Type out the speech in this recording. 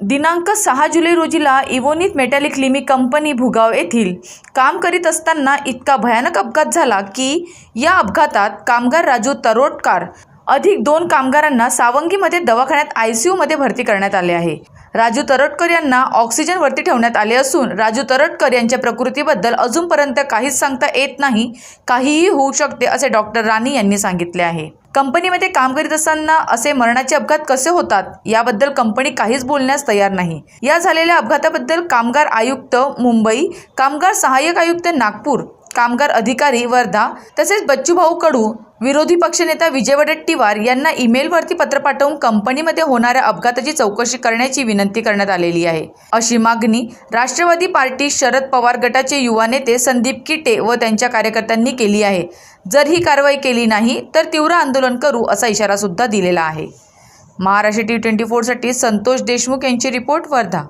दिनांक सहा जुलै रोजीला इवोनित मेटॅलिक लिमी कंपनी भुगाव येथील काम करीत असताना इतका भयानक अपघात झाला की या अपघातात कामगार राजू तरोटकार अधिक दोन कामगारांना सावंगीमध्ये दवाखान्यात आय सी यूमध्ये भरती करण्यात आले आहे. राजू तरटकर यांना ऑक्सिजनवरती ठेवण्यात आले असून राजू तरटकर यांच्या प्रकृतीबद्दल अजूनपर्यंत काहीच सांगता येत नाही काहीही होऊ शकते असे डॉक्टर राणी यांनी सांगितले आहे. कंपनीमध्ये काम करीत असताना असे मरणाचे अपघात कसे होतात? याबद्दल कंपनी काहीच बोलण्यास तयार नाही. या झालेल्या अपघाताबद्दल कामगार आयुक्त मुंबई कामगार सहाय्यक आयुक्त नागपूर कामगार अधिकारी वर्धा तसेच बच्चूभाऊ कडू विरोधी पक्षनेता विजय वडेट्टीवार यांना ईमेलवरती पत्र पाठवून कंपनीमध्ये होणाऱ्या अपघाताची चौकशी करण्याची विनंती करण्यात आलेली आहे. अशी मागणी राष्ट्रवादी पार्टी शरद पवार गटाचे युवा नेते संदीप किटे व त्यांच्या कार्यकर्त्यांनी केली आहे. जर ही कारवाई केली नाही तर तीव्र आंदोलन करू असा इशारा सुद्धा दिलेला आहे. महाराष्ट्र टी ट्वेंटी फोरसाठी संतोष देशमुख यांची रिपोर्ट वर्धा